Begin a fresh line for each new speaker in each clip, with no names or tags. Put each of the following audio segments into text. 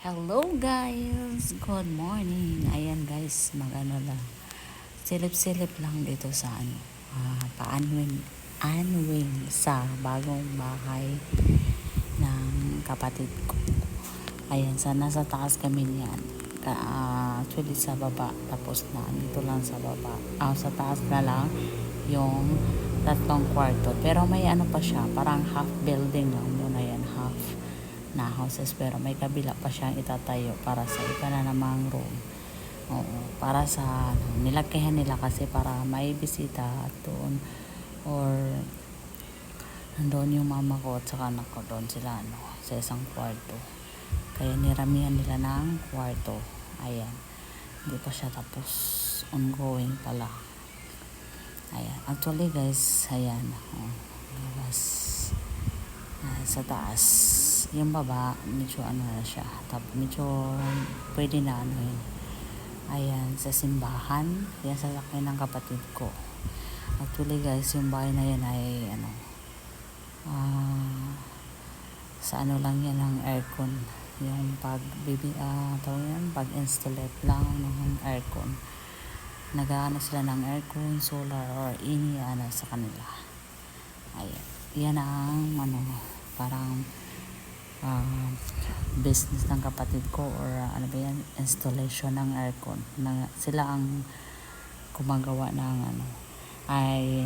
Hello guys! Good morning! Ayan guys, magano lang. Silip-silip lang dito sa ano, uh, paanwing, anwing sa bagong bahay ng kapatid ko. Ayan, sa nasa taas kami niyan. Ka, uh, actually sa baba, tapos na dito lang sa baba. Ah, sa taas na lang yung tatlong kwarto. Pero may ano pa siya, parang half building lang muna yan, na houses pero may kabila pa siyang itatayo para sa iba na namang room. Oo, para sa ano, nila kasi para may bisita doon or nandoon yung mama ko at saka anak ko doon sila ano, sa isang kwarto. Kaya niramihan nila ng kwarto. Ayan. Hindi pa siya tapos. Ongoing pala. Ayan. Actually guys, ayan. Oh, labas. Sa taas yung baba medyo ano na siya. Tap medyo pwede na ano yun. Ayan sa simbahan yan sa laki ng kapatid ko. Actually guys yung bahay na yan ay ano ah sa ano lang yan ng aircon. Yung pag bibi ah tawag yan pag installate lang ng aircon. Nagaano sila ng aircon solar or ini ano sa kanila. Ayan yan ang ano parang uh, business ng kapatid ko or uh, ano ba yan? Installation ng aircon. Na sila ang gumagawa ng ano ay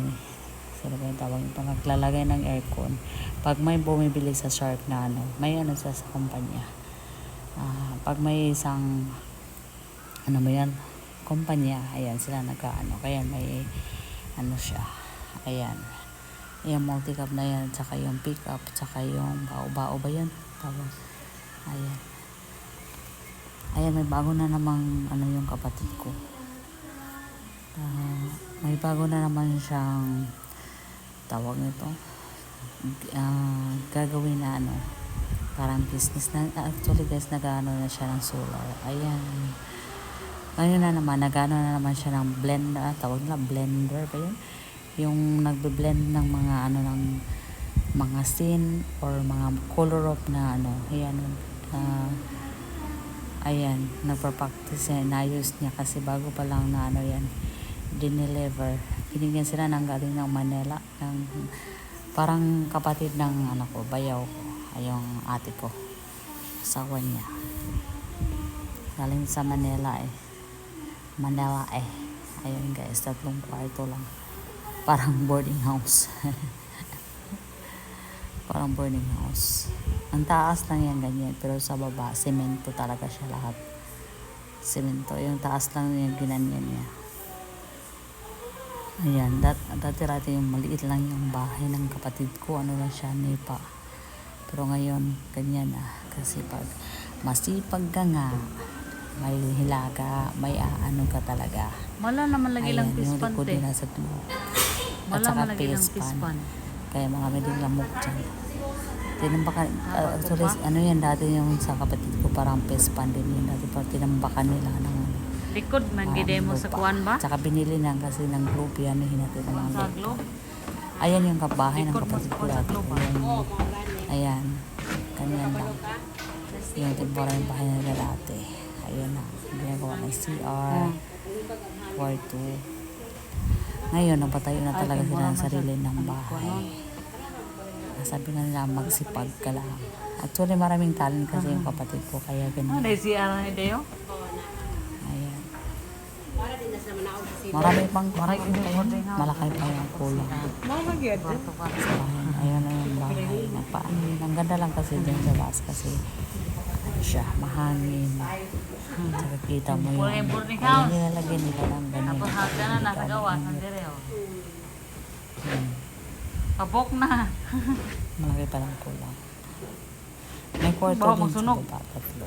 sila ba yung tawag ito naglalagay ng aircon. Pag may bumibili sa sharp na ano may ano sa, sa kumpanya. Uh, pag may isang ano ba yan? Kumpanya ayan sila nagkaano kaya may ano siya ayan. Yung multi-cab na yan tsaka yung pick-up tsaka yung bao-bao ba yan tapos ayan. Ayan may bago na namang ano yung kapatid ko. Uh, may bago na naman siyang tawag nito. Uh, gagawin na ano parang business na actually guys nagano na siya ng solar. Ayan. Ngayon na naman nagano na naman siya ng blender tawag nila blender ba yun? Yung nagbe-blend ng mga ano ng mga scene or mga color of na ano ayan uh, ayan nagpa-practice yan inayos niya kasi bago pa lang na ano yan dineliver binigyan sila ng galing ng Manila ng parang kapatid ng ano ko bayaw ko ayong ate ko asawa niya. Galing sa Manila eh. Manila eh. Ayun guys tatlong kwarto lang. Parang boarding house parang boarding house. Ang taas lang yan ganyan. Pero sa baba semento talaga siya lahat. Semento. Yung taas lang yung ginanyan niya. Ayan dat, dati dati yung maliit lang yung bahay ng kapatid ko. Ano lang siya nipa pero ngayon ganyan na. Kasi pag masipag ka nga may hilaga may aano ka talaga.
Wala naman lagi lang
Ayan, yung
pispan
likod nila sa tulo.
Wala
saka
man lagi lang pispan.
Kaya mga may din lamok dyan. Tinambakan,
Ah,
uh, actually,
bago pa?
ano yan dati yung sa kapatid ko, parang face pan din yun. Dati parang tinambakan nila ng ano.
Likod man gide mo sa kuan ba?
Tsaka binili na kasi ng globe yan, hinatid ng mga
Sa globe.
Ayan yung kabahay ng kapatid ko dati.
globe.
Ayan, ayan, kanyan lang. Yung temporary bahay nila dati. Ayan na, ginagawa ng CR, kwarto. Ngayon, napatayo na talaga sila ng sarili ng bahay. Sabi nga nila, magsipag ka lang. Actually, maraming talent kasi yung kapatid ko, kaya ganyan.
dahil si Ara ni Deo.
Ayan. Marami pang
boarding house.
malaki pa yung kulang
Mama gyud. Kwarto ka.
sa bahay. Ayan na yung bahay. Yun. Ang ganda lang kasi dyan sa taas kasi ano siya, mahangin. Tsaka kita mo Ayan,
house.
nilalagyan nila ng ganyan.
Tapos hagdan na
Kita
nakagawa
mo
sa
yung-
dire oh.
Hmm.
Pabok na.
Malaki pa lang kulang. May kwarto
Baka
din sa baba, tatlo.